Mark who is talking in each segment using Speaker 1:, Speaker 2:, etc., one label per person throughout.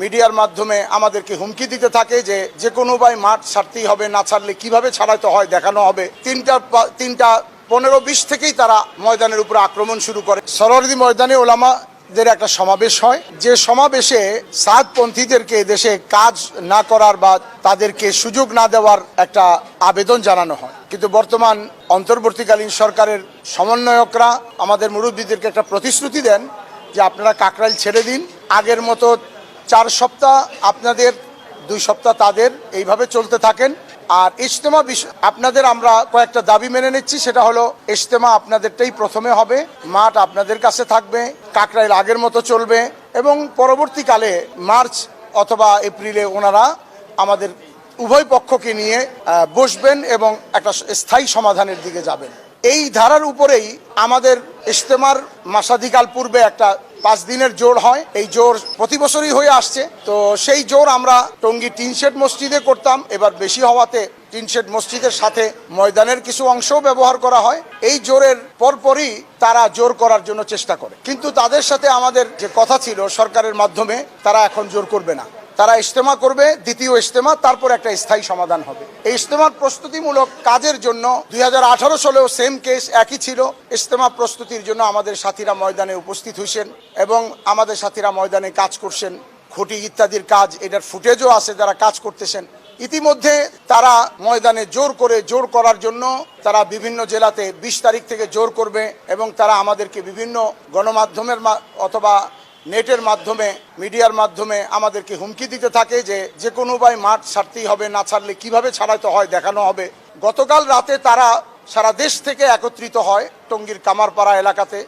Speaker 1: মিডিয়ার মাধ্যমে আমাদেরকে হুমকি দিতে থাকে যে যে কোনো উপায় মাঠ ছাড়তেই হবে, না ছাড়লে কীভাবে ছাড়াইতে হয়, দেখানো হবে। তিনটা তিনটা পনেরো বিশ থেকেই তারা ময়দানের উপর আক্রমণ শুরু করে। সরোয়ারদি ময়দানে ওলামা দের একটা সমাবেশ হয়। যে সমাবেশে সাতপন্থীদেরকে দেশে কাজ না করার বা তাদেরকে সুযোগ না দেওয়ার একটা আবেদন জানানো হয়। কিন্তু বর্তমান অন্তর্বর্তীকালীন সরকারের সমন্বয়করা আমাদের মুরব্বীদেরকে একটা প্রতিশ্রুতি দেন যে আপনারা কাকরাইল ছেড়ে দিন। আগের মতো চার সপ্তাহ আপনাদের, দুই সপ্তাহ তাদের এইভাবে চলতে থাকেন। আর ইজতেমা আপনাদের আমরা কয়েকটা দাবি মেনে নিচ্ছি, সেটা হলো ইজতেমা আপনাদেরটাই প্রথমে হবে, মাঠ আপনাদের কাছে থাকবে, কাকরাইল আগের মতো চলবে, এবং পরবর্তীকালে মার্চ অথবা এপ্রিলে ওনারা আমাদের উভয় পক্ষকে নিয়ে বসবেন এবং একটা স্থায়ী সমাধানের দিকে যাবেন। এই ধারার উপরেই আমাদের ইজতেমার মাসাধিকাল পূর্বে একটা পাঁচ দিনের জোর হয়। এই জোর প্রতি বছরই হয়ে আসছে। তো সেই জোর আমরা টঙ্গি টিনশেড মসজিদে করতাম। এবার বেশি হওয়াতে টিনশেড মসজিদের সাথে ময়দানের কিছু অংশও ব্যবহার করা হয়। এই জোরের পরপরই তারা জোর করার জন্য চেষ্টা করে। কিন্তু তাদের সাথে আমাদের যে কথা ছিল সরকারের মাধ্যমে, তারা এখন জোর করবে না। তারা ইজতেমা করবে, দ্বিতীয় ইজতেমা, তারপর একটা স্থায়ী সমাধান হবে। এই ইজতেমার প্রস্তুতিমূলক কাজের জন্য দুই হাজার আঠারো সালেও সেম কেস একই ছিল। ইজতেমা প্রস্তুতির জন্য আমাদের সাথীরা ময়দানে উপস্থিত হয়েছেন এবং আমাদের সাথীরা ময়দানে কাজ করছেন। খুঁটি ইত্যাদির কাজ, এটার ফুটেজও আছে যারা কাজ করতেছেন। ইতিমধ্যে তারা ময়দানে জোর করে, জোর করার জন্য তারা বিভিন্ন জেলাতে বিশ তারিখ থেকে জোর করবে এবং তারা আমাদেরকে বিভিন্ন গণমাধ্যমের অথবা নেটের মাধ্যমে, মিডিয়ার মাধ্যমে আমাদেরকে হুমকি দিতে থাকে যে যে কোনো উপায় মাঠ ছাড়তেই হবে, না ছাড়লে কীভাবে ছাড়াইতে হয়, দেখানো হবে। গতকাল রাতে তারা সারা দেশ থেকে একত্রিত হয় টঙ্গীর কামারপাড়া এলাকাতে।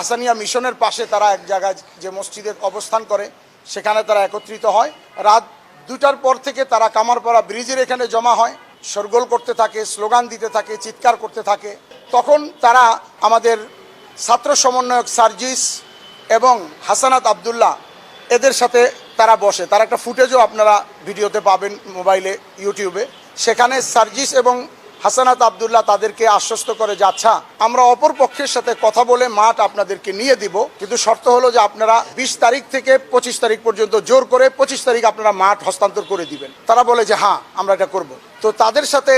Speaker 1: আসানিয়া মিশনের পাশে তারা এক জায়গায় যে মসজিদে অবস্থান করে, সেখানে তারা একত্রিত হয়। রাত দুটার পর থেকে তারা কামারপাড়া ব্রিজের এখানে জমা হয়। শোরগোল করতে থাকে, স্লোগান দিতে থাকে, চিৎকার করতে থাকে। তখন তারা আমাদের ছাত্র সমন্বয়ক সার্জিস এবং হাসানাত আবদুল্লাহ, এদের সাথে তারা বসে। তার একটা ফুটেজও আপনারা ভিডিওতে পাবেন মোবাইলে, ইউটিউবে। সেখানে সার্জিস এবং হাসানাত আবদুল্লাহ তাদেরকে আশ্বস্ত করে যে আচ্ছা আমরা অপর পক্ষের সাথে কথা বলে মাঠ আপনাদেরকে নিয়ে দিব। কিন্তু শর্ত হলো যে, আপনারা বিশ তারিখ থেকে পঁচিশ তারিখ পর্যন্ত জোর করে পঁচিশ তারিখ আপনারা মাঠ হস্তান্তর করে দিবেন। তারা বলে যে হ্যাঁ আমরা এটা করব। তো তাদের সাথে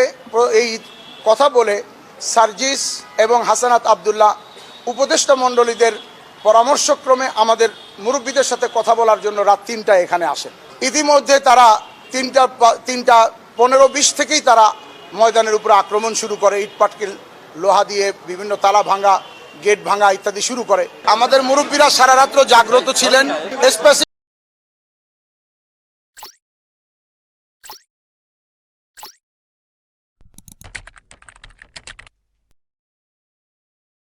Speaker 1: এই কথা বলে সার্জিস এবং হাসানাত আবদুল্লাহ উপদেষ্টা মণ্ডলীদের পরামর্শক্রমে আমাদের মুরব্বীদের সাথে কথা বলার জন্য রাত তিনটায় এখানে আসেন ইতিমধ্যে তারা তিনটা তিনটা পনেরো বিশ থেকেই তারা ময়দানের উপরে আক্রমণ শুরু করে ইটপাটকেল লোহা দিয়ে বিভিন্ন তালা ভাঙা, গেট ভাঙা ইত্যাদি শুরু করে। আমাদের মুরব্বীরা সারা রাত্র জাগ্রত ছিলেন।